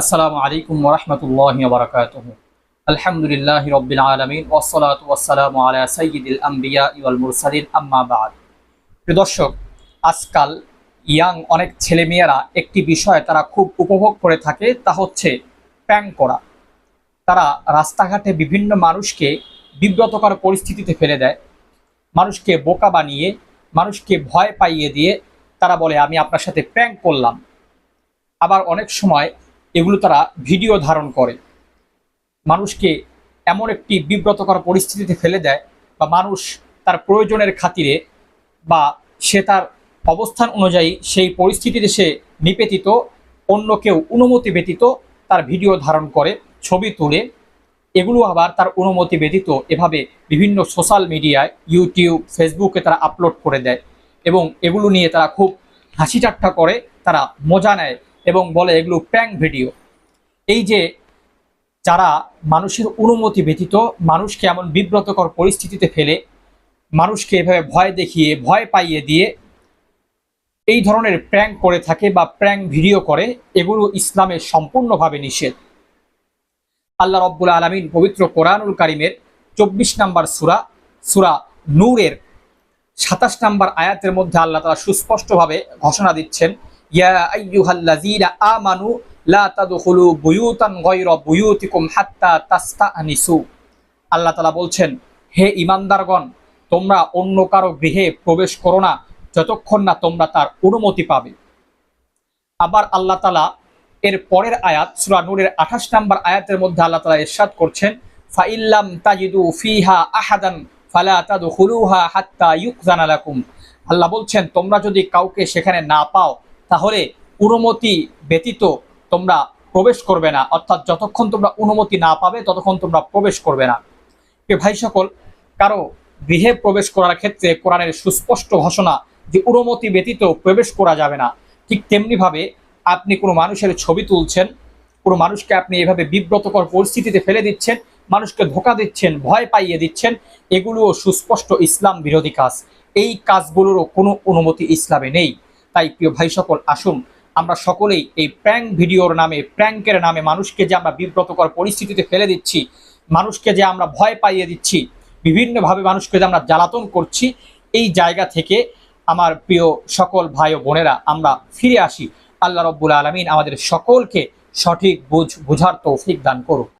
আসসালামু আলাইকুম ওরহমতুল্লাহ বারকাত আলহামদুলিল্লাহ রবিল আলমিন ওসলাত ওয়াসালাম আলা সঈদুল আম্বিয়া ইউল মুরসালিন, আম্মা বাদ। প্রিয় দর্শক, আজকাল ইয়াং অনেক ছেলেমেয়েরা একটি বিষয় তারা খুব উপভোগ করে থাকে, তা হচ্ছে প্যাং করা। তারা রাস্তাঘাটে বিভিন্ন মানুষকে বিব্রতকর পরিস্থিতিতে ফেলে দেয়। মানুষকে বোকা বানিয়ে, মানুষকে ভয় পাইয়ে দিয়ে তারা বলে, আমি আপনার সাথে প্যাং করলাম। আবার অনেক সময় এগুলো তারা ভিডিও ধারণ করে। মানুষকে এমন একটি বিব্রতকর পরিস্থিতিতে ফেলে দেয় বা মানুষ তার প্রয়োজনের খাতিরে বা সে তার অবস্থান অনুযায়ী সেই পরিস্থিতিতে সে নিবেদিত অন্য কেউ অনুমতি ব্যতীত তার ভিডিও ধারণ করে, ছবি তুলে। এগুলো আবার তার অনুমতি ব্যতীত এভাবে বিভিন্ন সোশ্যাল মিডিয়ায়, ইউটিউব, ফেসবুকে তারা আপলোড করে দেয় এবং এগুলো নিয়ে তারা খুব হাসি ঠাট্টা করে, তারা মজা নেয়। এবং বলে এগুলো প্র্যাঙ্ক ভিডিও এই যে যারা মানুষের অনুমতি ব্যতীত মানুষকে এমন বিব্রতকর পরিস্থিতিতে ফেলে, মানুষকে এভাবে ভয় দেখিয়ে, ভয় পাইয়ে দিয়ে এই ধরনের প্র্যাঙ্ক করে থাকে বা প্র্যাঙ্ক ভিডিও করে, এগুলো ইসলামে সম্পূর্ণভাবে নিষেধ। আল্লাহ রব্বুল আলমিন পবিত্র কোরআনুল কারিমের চব্বিশ নম্বর সুরা সুরা নূরের সাতাশ নম্বর আয়াতের মধ্যে আল্লাহ তারা সুস্পষ্টভাবে ঘোষণা দিচ্ছেন ইয়া আইয়ুহাল্লাযীনা আমানু লা তাদখুলু বুয়ুতান গায়রা বুয়ুতিকুম হাত্তা তাস্তানিসু। আল্লাহ তাআলা বলছেন, হে ঈমানদারগণ, তোমরা অন্য কারও গৃহে প্রবেশ করো না যতক্ষণ না তোমরা তার অনুমতি পাবে। আবার আল্লাহ তালা এর পরের আয়াত, সূরা নূরের 28 নম্বর আয়াতের মধ্যে আল্লাহ তাআলা ইরশাদ করছেন, ফাইল্লাম তাজিদু ফিহা আহাদান ফালা তাদখুলুহা হাত্তা ইউকজানা লাকুম। আল্লাহ বলছেন, তোমরা যদি কাউকে সেখানে না পাও তাহলে অনুমতি ব্যতীত তোমরা প্রবেশ করবে না। অর্থাৎ যতক্ষণ তোমরা অনুমতি না পাবে, ততক্ষণ তোমরা প্রবেশ করবে না। ভাই সকল, কারও গৃহে প্রবেশ করার ক্ষেত্রে কোরআনের সুস্পষ্ট ঘোষণা যে অনুমতি ব্যতীত প্রবেশ করা যাবে না, ঠিক তেমনিভাবে আপনি কোনো মানুষের ছবি তুলছেন, কোনো মানুষকে আপনি এভাবে বিব্রতকর পরিস্থিতিতে ফেলে দিচ্ছেন, মানুষকে ধোকা দিচ্ছেন, ভয় পাইয়ে দিচ্ছেন, এগুলোও সুস্পষ্ট ইসলাম বিরোধী কাজ। এই কাজগুলোরও কোনো অনুমতি ইসলামে নেই। তাই প্রিয় ভাই সকল, আসুন আমরা সকলেই এই প্র্যাঙ্ক ভিডিওর নামে প্র্যাঙ্কের নামে মানুষকে যে আমরা বিব্রতকর পরিস্থিতিতে ফেলে দিচ্ছি, মানুষকে যে আমরা ভয় পাইয়ে দিচ্ছি, বিভিন্নভাবে মানুষকে যে আমরা জ্বালাতন করছি, এই জায়গা থেকে আমার প্রিয় সকল ভাই ও বোনেরা, আমরা ফিরে আসি। আল্লাহ রব্বুল আলমিন আমাদের সকলকে সঠিক বুঝ, বুঝার তৌফিক দান করুক।